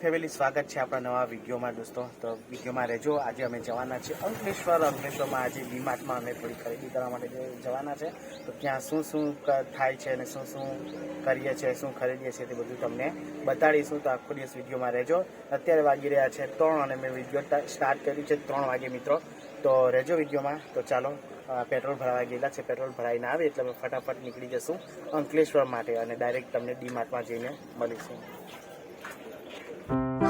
Family, સ્વાગત છે આપણા નવા વિડીયોમાં દોસ્તો. તો વિડીયોમાં રહેજો. આજે અમે જવાના છીએ અંકલેશ્વર. અંકલેશ્વરમાં આજે ડીમાર્ટમાં અમે થોડી ખરીદી કરવા માટે જવાના છે. તો ત્યાં શું શું થાય છે અને શું શું કરીએ છીએ, શું ખરીદીએ છીએ તે બધું તમને બતાડીશું. તો આખો દિવસ વિડીયોમાં રહેજો. અત્યારે વાગી રહ્યા છે ત્રણ અને મેં વીડિયો સ્ટાર્ટ કર્યું છે ત્રણ વાગે મિત્રો. તો રહેજો વિડીયોમાં. તો ચાલો પેટ્રોલ ભરાવા ગયેલા છે. પેટ્રોલ ભરાઈને આવે એટલે અમે ફટાફટ નીકળી જશું અંકલેશ્વર માટે અને ડાયરેક્ટ તમને ડીમાર્ટમાં જઈને મળીશું. Bye.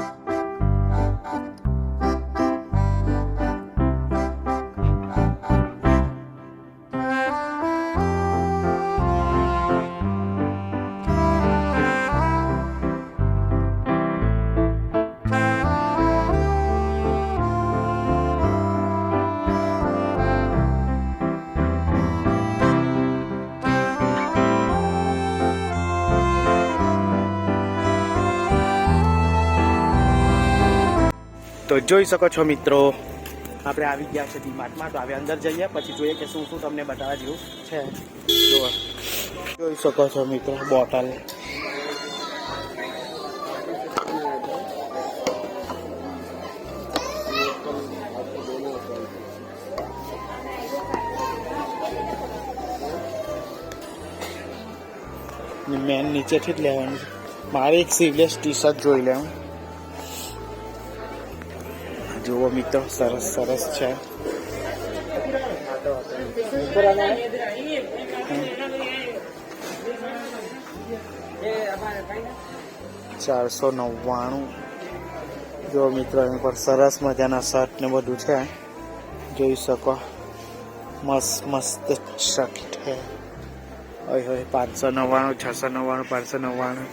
તો જોઈ શકો છો મિત્રો, આપણે આવી ગયા છે ડીમાર્ટમાં તો હવે અંદર જઈએ, પછી જોઈએ કે શું શું તમને બતાવવા જેવું છે. જુઓ. જોઈ શકો છો મિત્રો, બોટલ. મેન નીચેથી જ લેવાનું મારે એક સીવલેસ ટી શર્ટ જોઈ લેવું. જુઓ મિત્રો, સરસ સરસ છે. ચારસો નવ્વાણું. જો મિત્રો, એની પર સરસ મજાના શર્ટ ને બધું છે. જોઈ શકો. મસ્ત મસ્ત શર્ટ છે. ઓય હોય પાંચસો નવ્વાણું, છસો નવ્વાણું, પાંચસો નવ્વાણું.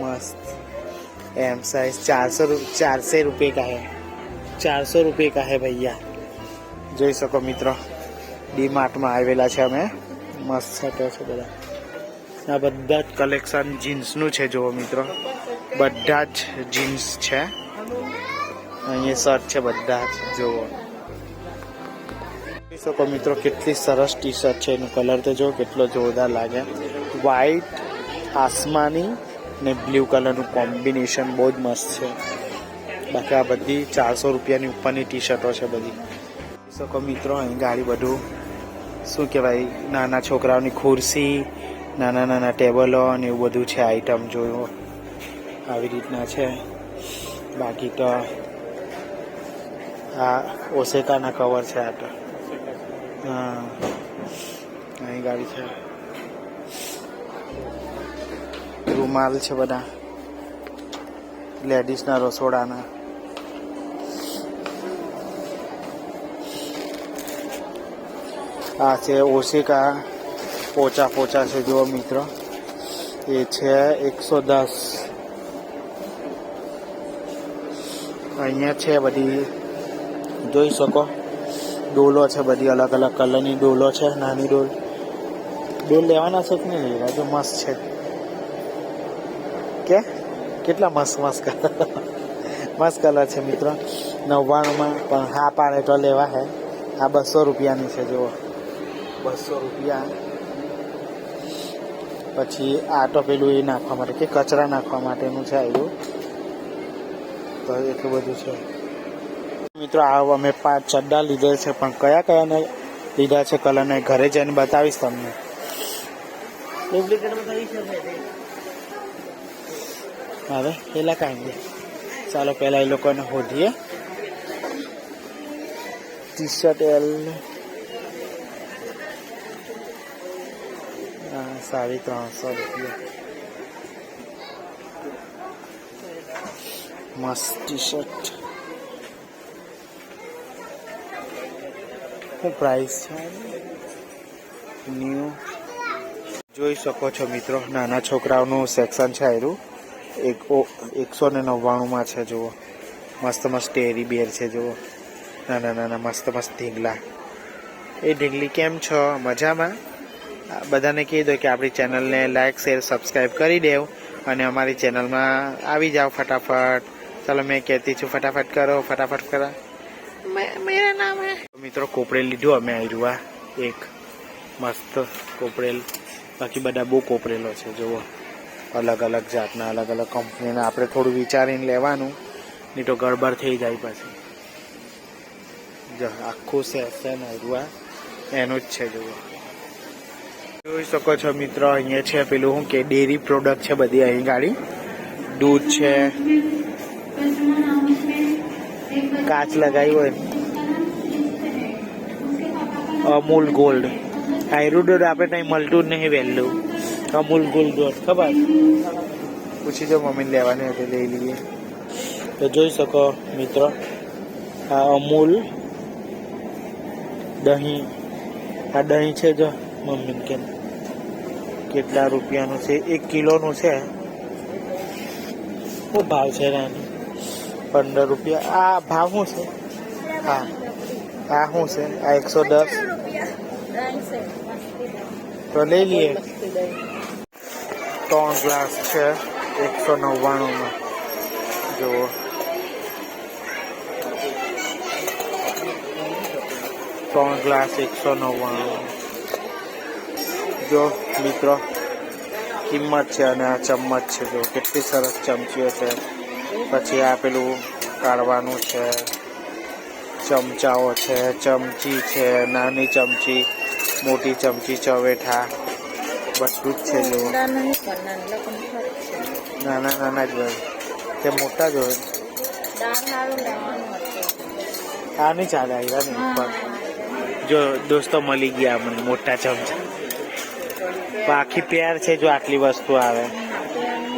મસ્ત. एम साइज चार सौ चार सौ रुपये का है ચાર સો રૂપિયા કા હે ભૈયા જોઈ શકો મિત્રો ડી માર્ટમાં આવેલા છે અમે મસ્ત શર્ટો છે બધા આ બધા જ કલેક્શન જીન્સનું છે જુઓ મિત્રો બધા જ જીન્સ છે અહીંયા શર્ટ છે બધા જ જુઓ જોઈ શકો મિત્રો કેટલી સરસ ટી શર્ટ છે એનો કલર તો જો કેટલો જોરદાર લાગે વ્હાઈટ આસમાની ને બ્લુ કલરનું કોમ્બિનેશન બહુ જ મસ્ત છે. બાકી આ બધી ચારસો રૂપિયાની ઉપરની ટી શર્ટો છે બધી. શકો મિત્રો, અહીં ગાડી બધું શું કહેવાય, નાના છોકરાઓની ખુરશી, નાના નાના ટેબલો અને એવું બધું છે, આઈટમ જોયું. આવી રીતના છે. બાકી તો આ ઓસેકાના કવર છે આ તો. હા. અહીં ગાડી છે. રૂમાલ છે બધા. લેડીઝના રસોડાના. આ છે ઓશિકા. પોચા પોચા છે જુઓ મિત્રો. એ છે એકસો દસ. અહીંયા છે બધી. જોઈ શકો. ડોલો છે બધી અલગ અલગ કલરની ડોલો છે, નાની ડોલ. ડોલ લેવાના છે કે નહીં? મસ્ત છે. કેટલા મસ્ત મસ્ત મસ્ત કલર છે મિત્રો. નવ્વાણુંમાં પણ હા પાડે તો લેવા હે. આ બસો રૂપિયાની છે, જુઓ. બસો રૂપિયા. પછી આ તો પેલું એ નાખવા માટે કે કચરા નાખવા માટેનું છે આવ્યું તો એટલું બધું છે. મિત્રો આ અમે પાંચ ચડ્ડા લીધેલ છે, પણ કયા કયાને લીધા છે કલરને ઘરે જઈને બતાવીશ તમને. હવે પેલા કાંઈ ચાલો, પેલા એ લોકોને શોધીએ ટી શર્ટ એલ સાડી ત્રણસો રૂપિયા. મસ્ત ટી શર્ટ શું પ્રાઇસ છે? ન્યૂ જોઈ શકો છો મિત્રો, નાના છોકરાઓનું સેક્શન છે આયરું. એક એકસો ને નવ્વાણુંમાં છે જુઓ. મસ્ત મસ્ત ટેરી બેર છે જુઓ. નાના નાના મસ્ત મસ્ત ઢીંગલા. એ ઢીંગલી કેમ છો? મજામાં? આ બધાને કહી દો કે આપણી ચેનલને લાઇક શેર સબસ્ક્રાઈબ કરી દેવ અને અમારી ચેનલમાં આવી જાઓ ફટાફટ. ચાલો મેં કહેતી છું ફટાફટ કરો ફટાફટ કરો. મેરા નામ હે. મિત્રો કોપરેલ લીધું અમે આવ્યું આ એક મસ્ત કોપરેલ. બાકી બધા બહુ કોપરેલો છે જુઓ. અલગ અલગ જાતના અલગ અલગ કંપનીના. આપણે થોડું વિચારીને લેવાનું, નહીં તો ગડબડ થઈ જાય પછી. જો, આખું સેશન હરવા. એનું જ છે, જુઓ. જોઈ શકો છો મિત્રો, અહીંયા છે પેલું શું કે, ડેરી પ્રોડક્ટ છે બધી અહીં ગાડી. દૂધ છે. કાચ લગાવી હોય. અમૂલ ગોલ્ડ. આયરું દૂધ આપણે ત્યાં મળતું જ નહીં, વહેલું. અમૂલ ગોલ્ડ દૂધ ખબર? પૂછી જો મમ્મીને લેવાની હતી લઈ લઈએ. તો જોઈ શકો મિત્રો આ અમૂલ દહીં આ દહીં છે જો મમ્મીને કેમ. કેટલા રૂપિયાનું છે? એક કિલોનું છે. શું ભાવ છે એનું પંદર રૂપિયા. આ ભાવ શું છે? હા. આ શું છે? આ એકસો દસ. તો લઈ લઈએ. ત્રણ ગ્લાસ છે, એકસો નવ્વાણુંમાં. જુઓ. ત્રણ ગ્લાસ એકસો નવ્વાણું જો, મિત્રો, કિંમત છે અને આ ચમચ છે, જો. કેટલી સરસ ચમચીઓ છે. પછી આ પેલું કાઢવાનું છે. ચમચાઓ છે, ચમચી છે, નાની ચમચી, મોટી ચમચી, ચવેઠા. બધું જ છે જો નાના નાના જ હોય. તે મોટા જ હોય. આ નહીં ચાલે આવ્યા ને ઉપર જો દોસ્તો મળી ગયા મને મોટા ચમચા. આખી પેર છે જો આટલી વસ્તુ આવે.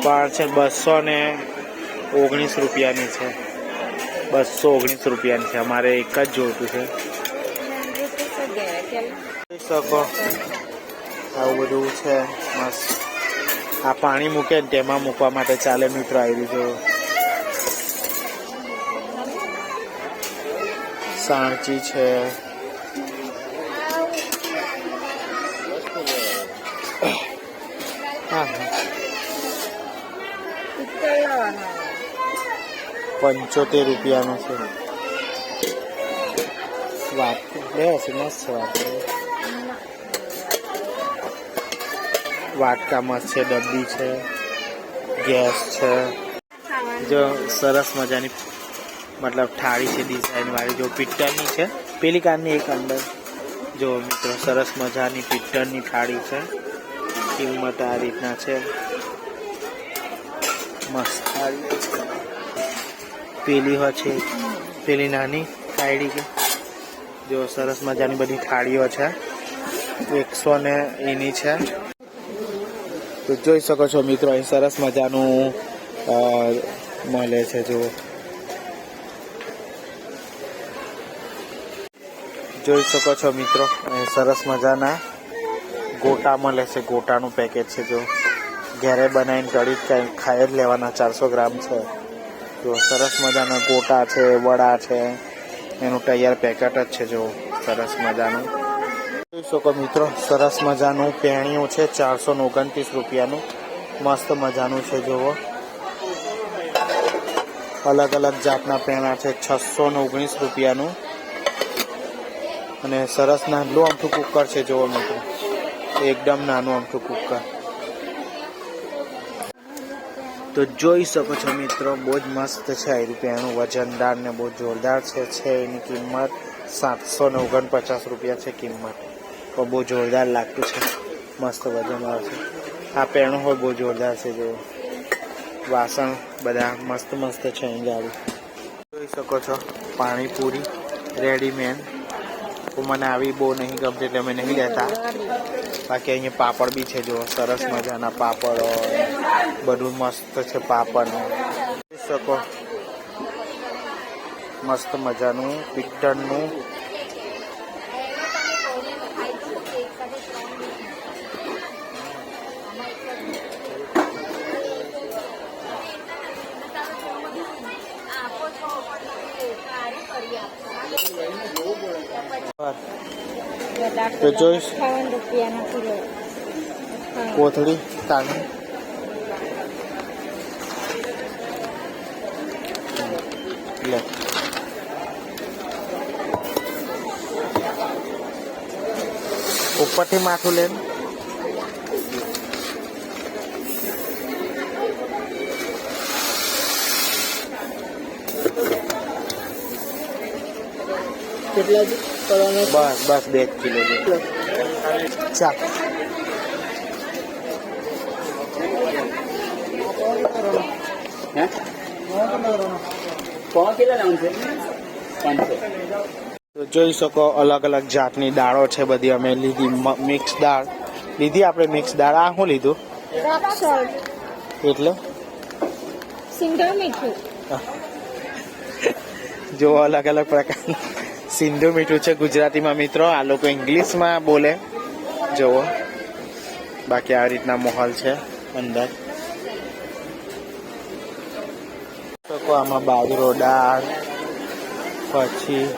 પણ છે બસો ને ઓગણીસ રૂપિયાની છે. બસો ઓગણીસ રૂપિયાની છે. અમારે એક જ જોઈતું છે. શકો. આવું બધું છે. મસ્ત. આ પાણી મૂકે ને તેમાં મૂકવા માટે ચાલે મિત્રો આવી જો. સાણચી છે. હા પંચોતેર રૂપિયાનું છે. વાત બે હશે, મસ્ત છે. વાત વાટકા મસ્ત છે, ડબ્બી છે, ગેસ છે. જો સરસ મજાની, મતલબ થાળી છે ડિઝાઇન વાળી, જો પિત્તળની છે. પેલી કારની એક અંદર. જો મિત્રો, સરસ મજાની પિત્તળની થાળી છે. કિંમત આ રીતના છે. મસ્ત થાળી પેલી હોય છે, પેલી નાની થાળી કે જો સરસ મજાની બધી થાળીઓ છે. એકસો ને એની છે. તો જોઈ શકો છો મિત્રો, અહીં સરસ મજાનું મળે છે જો જોઈ શકો છો મિત્રો સરસ મજાના ગોટા મળે છે, ગોટાનું પેકેટ છે જો ઘરે બનાવીને કાંઈ ખાઈ જ લેવાના, ચારસો ગ્રામ છે. જો સરસ મજાના ગોટા છે, વડા છે, એનું તૈયાર પેકેટ જ છે જો સરસ મજાનું. શકો મિત્રો, સરસ મજાનું પેણીયું છે, ચારસો ઓગણત્રીસ રૂપિયાનું. મસ્ત મજાનું છે, જુઓ. અલગ અલગ જાતના પેણા છે, છસો ઓગણીસ રૂપિયાનું. અને સરસ નાનું અમથું કુકર છે, જુઓ મિત્રો. એકદમ નાનું અમથું કુકર. તો જોઈ શકો છો મિત્રો, બહુ જ મસ્ત છે આ રૂપિયાનું વજનદાર ને બહુ જોરદાર છે એની કિંમત સાતસો ને ઓગણપચાસ રૂપિયા છે કિંમત. તો બહુ જોરદાર લાગતું છે. મસ્ત વજન આવે છે. આ પેણું હોય બહુ જોરદાર છે જો. વાસણ બધા મસ્ત મસ્ત છે અહીં ગાડી. જોઈ શકો છો, પાણીપુરી રેડીમેડ મને આવી બહુ નહીં ગમતી એટલે અમે નહીં લેતા. બાકી અહીંયા પાપડ બી છે, જો સરસ મજાના પાપડ. બધું મસ્ત છે પાપડ જોઈ શકો. મસ્ત મજાનું પિત્તળનું તો જોઈશ કોથળી તાણી. લે. ઉપરથી માથું લે. કેટલા છે? કરવાના બસ બસ બે જ કિલો તો જોઈ શકો અલગ અલગ જાતની દાળો છે બધી. અમે લીધી મિક્સ દાળ. લીધી આપણે મિક્સ દાળ. આ શું લીધું? એટલે? જો અલગ અલગ પ્રકારનું સિંધુ મીઠું છે ગુજરાતીમાં મિત્રો. આ લોકો ઇંગ્લિશમાં બોલે. જુઓ. બાકી આ રીતના માહોલ છે અંદર. તો આમાં બાજરો, દાળ, પછી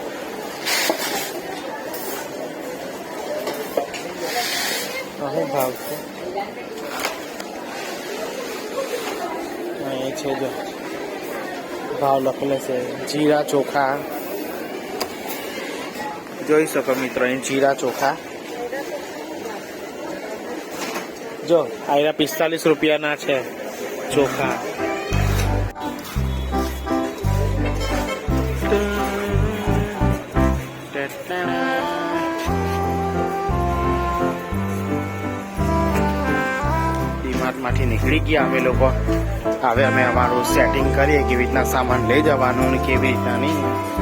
શું ભાવ છે? અહીં છે જો. ભાવ લખેલો છે. જીરા ચોખા. જોઈ શકો મિત્રો, અહીં જીરા ચોખા. જો આયરા પિસ્તાલીસ રૂપિયાના છે ચોખા. માંથી નીકળી ગયા અમે લોકો. હવે અમે અમારું સેટિંગ કરીએ, કેવી રીતના સામાન લઈ જવાનું ને કેવી રીતના નહીં.